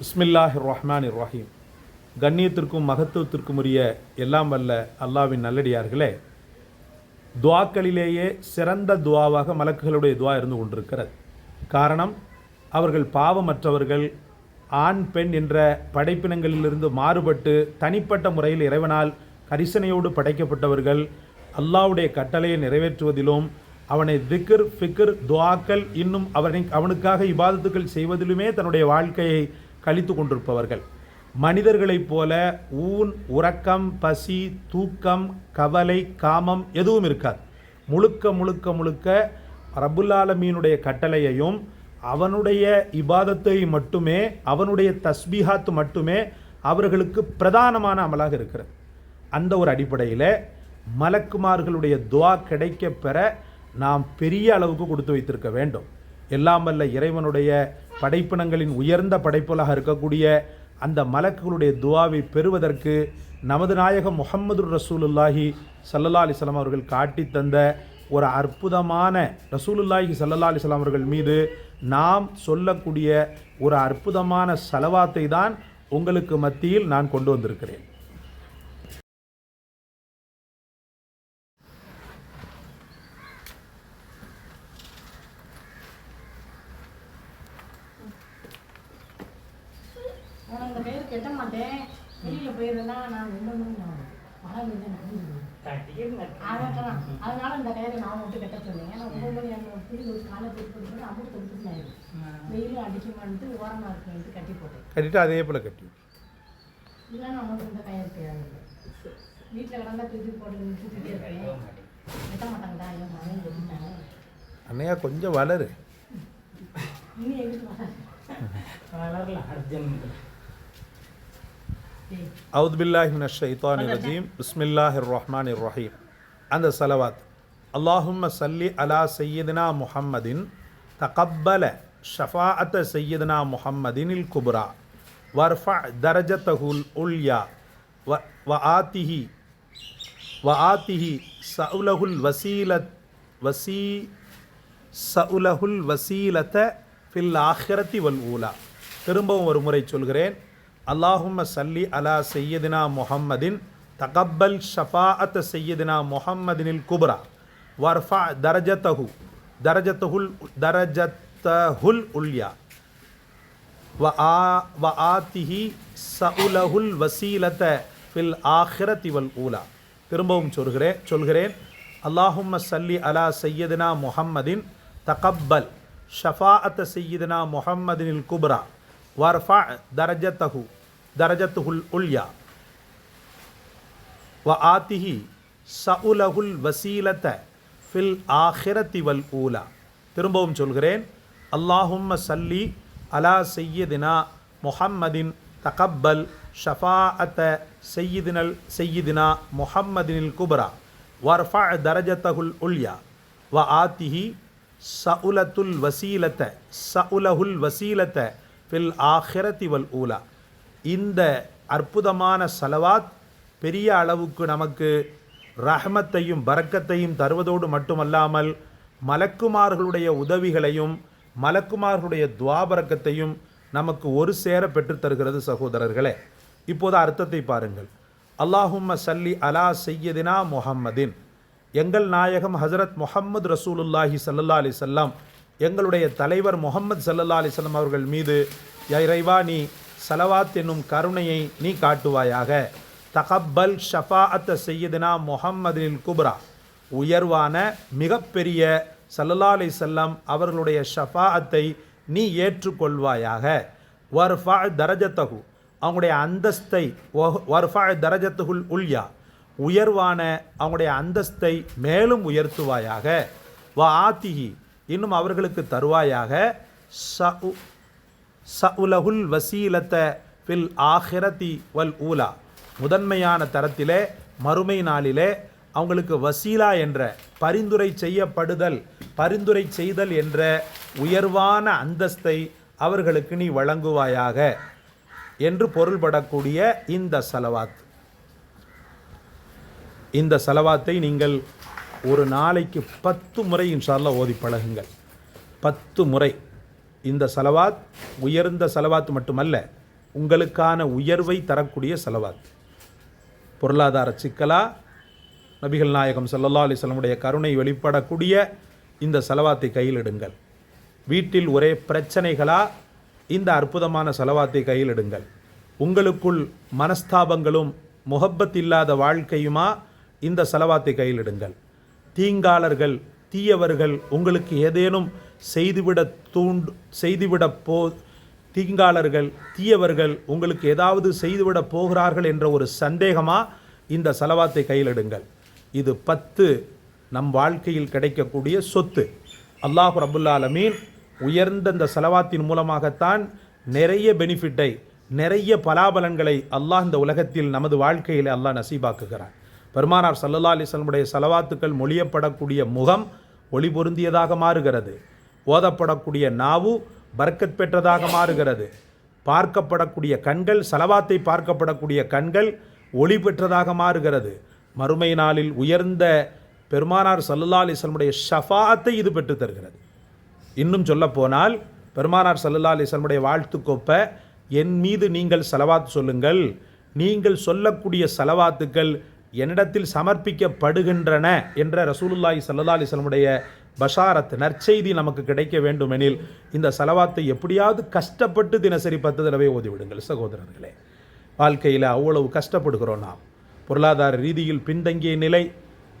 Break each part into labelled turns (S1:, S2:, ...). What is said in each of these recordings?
S1: பிஸ்மில்லாஹ் ரஹ்மான் ரஹீம் கண்ணியத்திற்கும் மகத்துவத்திற்கும் உரிய எல்லாம் வல்ல அல்லாவின் நல்லடியார்களே துவாக்களிலேயே சிறந்த துவாவாக மலக்குகளுடைய துவா இருந்து கொண்டிருக்கிறது. காரணம் அவர்கள் பாவமற்றவர்கள் ஆண் பெண் என்ற படைப்பினங்களிலிருந்து மாறுபட்டு தனிப்பட்ட முறையில் இறைவனால் கரிசனையோடு படைக்கப்பட்டவர்கள் அல்லாஹ்வுடைய கட்டளையை நிறைவேற்றுவதிலும் அவனை திக்ர் ஃபிக்ர் துவாக்கள் இன்னும் அவனை அவனுக்காக இபாதத்துக்கள் செய்வதிலுமே தன்னுடைய வாழ்க்கையை கழித்து கொண்டிருப்பவர்கள் மனிதர்களைப் போல ஊன் உறக்கம் பசி தூக்கம் கவலை காமம் எதுவும் இருக்காது. முழுக்க முழுக்க முழுக்க ரபுல்லாலமீனுடைய கட்டளையையும் அவனுடைய இபாதத்தை மட்டுமே அவனுடைய தஸ்பீஹாத்து மட்டுமே அவர்களுக்கு பிரதானமான அமலாக இருக்கிறது. அந்த ஒரு அடிப்படையில் மலக்குமார்களுடைய துவா கிடைக்க பெற நாம் பெரிய அளவுக்கு கொடுத்து வைத்திருக்க வேண்டும். எல்லாம் வல்ல இறைவனுடைய படைப்பினங்களின் உயர்ந்த படைப்புகளாக இருக்கக்கூடிய அந்த மலக்குகளுடைய துவாவை பெறுவதற்கு நமது நாயகம் முகமது ரசூலுல்லாஹி சல்லல்லா அலிஸ்லாம் அவர்கள் காட்டி தந்த ஒரு அற்புதமான ரசூலுல்லாஹி சல்லல்லா அலிஸ்லாம் அவர்கள் மீது நாம் சொல்லக்கூடிய ஒரு அற்புதமான செலவாத்தை தான் உங்களுக்கு மத்தியில் நான் கொண்டு வந்திருக்கிறேன்.
S2: நான் அந்த பேர் கெட்ட மாட்டேன். வெளியில போயிருந்தா நான் ரெண்டு மணி ஆகும். மழை. அதனால அதனால இந்த கயிறை நான் மட்டும் கட்ட சொன்னேன் ஏன்னா ஒன்பது மணி அந்த புளி ஒரு காலை போட்டு போட்டு அமுட்டு கொடுத்துட்டு ஆயிடும் வெயிலும் அடிக்குமான்ட்டு ஓரமாக இருக்குன்ட்டு கட்டி போட்டேன்.
S1: கட்டிட்டு அதே போல் கட்டி.
S2: இல்லைன்னா நமக்கு இந்த கயிறு தேவையில்லை வீட்டில் கிடந்தா தூக்கி போட்டு தூக்கிட்டே இருப்பேன். கட்ட மாட்டாங்கடா ஐயோ மழையும் கொட்டிட்டாங்க
S1: அண்ணையா கொஞ்சம் வளரு.
S2: இன்னும் எங்கிட்டு வராது
S3: வளரல அர்ஜென்ட்.
S1: அவுத் பில்லாஹி மின ஷைத்தானி ரஜீம். பிஸ்மில்லாஹிர் ரஹ்மானிர் ரஹீம் அந்த சலவாத். அல்லாஹும்ம சல்லி அலா சையதினா முஹம்மதின் தகப்பல ஷஃபாஅத்த சையதினா முஹம்மதினில் குப்ரா. வர்ஃப தரஜத்தஹுல் உல்யா. வ வ ஆத்திஹி வ ஆத்திஹி சவுலகுல் வசீலத் வசீ சவுலகுல் வசீலத ஃபில் ஆஹிரத்தி வல் ஊலா. திரும்பவும் ஒரு முறை சொல்கிறேன். அல்லாஹும்ம சல்லி அலா சையதினா முஹம்மதின் தகப்பல் ஷஃபாஅத் சையதினா முஹம்மதினில் குப்ரா வர்ஃபா தரஜத்தஹு தரஜத்தஹுல் தரஜத்தஹுல் உல்யா வ ஆ வ ஆத்திஹி சவுலகுல் வசீலத ஃபில் ஆஹிரத்தி வல் ஊலா திரும்பவும் சொல்கிறேன் சொல்கிறேன். அல்லாஹும்ம சல்லி அலா சையதினா முஹம்மதின் தகப்பல் ஷஃபாஅத் சையதினா முஹம்மதினில் குப்ரா வர்ஃபா தரஜத்தஹு தரஜத்துஹுல் உல்யா வ ஆத்திஹி சவுலகுல் வசீலத ஃபில் ஆஹிரத்தி வல் ஊலா திரும்பவும் சொல்கிறேன். அல்லாஹும்ம சல்லி அலா செய்யதினா முஹம்மதின் தகப்பல் ஷஃபாஅத்த செய்யிதினல் செய்யிதினா முஹம்மதினில் குப்ரா வர்ஃபா தரஜத்தகுல் உல்யா வ ஆத்திஹி சவுலத்துல் வசீலத்த சவுலகுல் வசீலத்த ஃபில் ஆஹிரத்தி வல் ஊலா இந்த அற்புதமான சலவாத் பெரிய அளவுக்கு நமக்கு ரஹமத்தையும் பரக்கத்தையும் தருவதோடு மட்டுமல்லாமல் மலக்குமார்களுடைய உதவிகளையும் மலக்குமார்களுடைய துவாபரக்கத்தையும் நமக்கு ஒரு சேர பெற்றுத் தருகிறது சகோதரர்களே. இப்போது அர்த்தத்தை பாருங்கள். அல்லாஹும்ம சல்லி அலா செய்யதினா முஹம்மதின். எங்கள் நாயகம் ஹசரத் முஹம்மது ரசூலுல்லாஹி சல்லா அலி சொல்லாம் எங்களுடைய தலைவர் முகமது சல்லல்லா அலிஸ்லாம் அவர்கள் மீது இறைவா நீ சலவாத் என்னும் கருணையை நீ காட்டுவாயாக. தகப்பல் ஷஃபாஅத்த செய்யதுனா முஹம்மதில் குப்ரா. உயர்வான மிகப்பெரிய சல்லல்லா அலி செல்லம் அவர்களுடைய ஷஃபாஅத்தை நீ ஏற்றுக்கொள்வாயாக. வர்ஃபா தரஜத்தகு அவங்களுடைய அந்தஸ்தை வர்ஃபா தரஜத்துகுல் உல்யா. உயர்வான அவங்களுடைய அந்தஸ்தை மேலும் உயர்த்துவாயாக. வ ஆத்திகி இன்னும் அவர்களுக்கு தருவாயாக சஉ சஉலகுல் வசீலத்த ஃபில் ஆஹிரதி வல் ஊலா. முதன்மையான தரத்திலே மறுமை நாளிலே அவங்களுக்கு வசீலா என்ற பரிந்துரை செய்யப்படுதல் பரிந்துரை செய்தல் என்ற உயர்வான அந்தஸ்தை அவர்களுக்கு நீ வழங்குவாயாக என்று பொருள்படக்கூடிய இந்த சலவாத். இந்த சலவாத்தை நீங்கள் ஒரு நாளைக்கு பத்து முறை இன்ஷால்லா ஓதி பழகுங்கள். பத்து முறை. இந்த செலவாத் உயர்ந்த செலவாத் மட்டுமல்ல உங்களுக்கான உயர்வை தரக்கூடிய செலவாத். பொருளாதார சிக்கலா நபிகள் நாயகம் சல்லல்லா அலைஹி கருணை வெளிப்படக்கூடிய இந்த செலவாத்தை கையில் எடுங்கள். வீட்டில் ஒரே பிரச்சனைகளா இந்த அற்புதமான செலவாத்தை கையில் எடுங்கள். உங்களுக்குள் மனஸ்தாபங்களும் முகப்பத் இல்லாத வாழ்க்கையுமா இந்த செலவாத்தை கையில் எடுங்கள். தீங்காளர்கள் தீயவர்கள் உங்களுக்கு ஏதேனும் செய்துவிட தூண்டு செய்துவிட போ தீங்காளர்கள் தீயவர்கள் உங்களுக்கு ஏதாவது செய்துவிட போகிறார்கள் என்ற ஒரு சந்தேகமாக இந்த செலவாத்தை கையிலிடுங்கள் இது பத்து நம் வாழ்க்கையில் கிடைக்கக்கூடிய சொத்து. அல்லாஹ் ரபுல்லா அலமீன் உயர்ந்த இந்த செலவாத்தின் மூலமாகத்தான் நிறைய பெனிஃபிட்டை நிறைய பலாபலன்களை அல்லாஹ் இந்த உலகத்தில் நமது வாழ்க்கையில் அல்லாஹ் நசீபாக்குகிறான். பெருமானார் சல்லல்லா அலிஸ்லமுடைய செலவாத்துக்கள் மொழியப்படக்கூடிய முகம் ஒளி பொருந்தியதாக மாறுகிறது. ஓதப்படக்கூடிய நாவு பர்க்கத் பெற்றதாக மாறுகிறது. பார்க்கப்படக்கூடிய கண்கள் செலவாத்தை பார்க்கப்படக்கூடிய கண்கள் ஒளி பெற்றதாக மாறுகிறது. மறுமை நாளில் உயர்ந்த பெருமானார் சல்லல்லா அலிஸ்லமுடைய ஷஃபாத்தை இது பெற்று தருகிறது. இன்னும் சொல்லப்போனால் பெருமானார் சல்லல்லா அலிஸ்லமுடைய வாழ்த்துக்கொப்ப என் மீது நீங்கள் செலவாத்து சொல்லுங்கள். நீங்கள் சொல்லக்கூடிய செலவாத்துக்கள் என்னிடத்தில் சமர்ப்பிக்கப்படுகின்றன என்ற ரசூலுல்லாஹி சல்லா அலிஸ்லமுடைய பஷாரத் நற்செய்தி நமக்கு கிடைக்க வேண்டுமெனில் இந்த செலவாத்தை எப்படியாவது கஷ்டப்பட்டு தினசரி பத்து தடவை ஓதிவிடுங்கள். சகோதரர்களே வாழ்க்கையில் அவ்வளவு கஷ்டப்படுகிறோம் நாம். பொருளாதார ரீதியில் பின்தங்கிய நிலை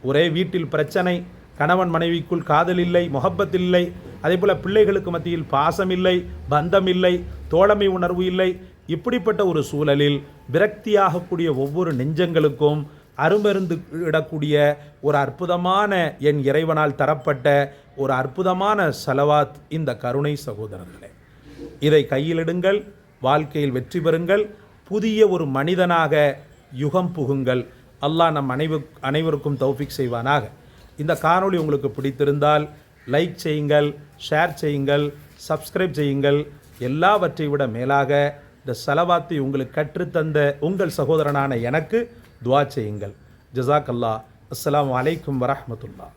S1: ஒரே வீட்டில் பிரச்சனை கணவன் மனைவிக்குள் காதல் இல்லை முகப்பத் இல்லை அதே போல் பிள்ளைகளுக்கு மத்தியில் பாசம் இல்லை பந்தம் இல்லை தோழமை உணர்வு இல்லை இப்படிப்பட்ட ஒரு சூழலில் விரக்தியாகக்கூடிய ஒவ்வொரு நெஞ்சங்களுக்கும் அருமருந்து இடக்கூடிய ஒரு அற்புதமான என் இறைவனால் தரப்பட்ட ஒரு அற்புதமான செலவாத் இந்த கருணை சகோதரர்களே. இதை கையிலிடுங்கள் வாழ்க்கையில் வெற்றி பெறுங்கள் புதிய ஒரு மனிதனாக யுகம் புகுங்கள். அல்லாஹ் நம் அனைவு அனைவருக்கும் தௌஃபிக் செய்வானாக. இந்த காணொளி உங்களுக்கு பிடித்திருந்தால் லைக் செய்யுங்கள் ஷேர் செய்யுங்கள் சப்ஸ்கிரைப் செய்யுங்கள். எல்லாவற்றை விட மேலாக இந்த செலவாத்தை உங்களுக்கு கற்றுத்தந்த உங்கள் சகோதரனான எனக்கு துவா செய்யுங்கள் ஜசாக் அல்லாஹ் அஸ்ஸலாமு அலைக்கும் வரஹ்மத்துல்லாஹ்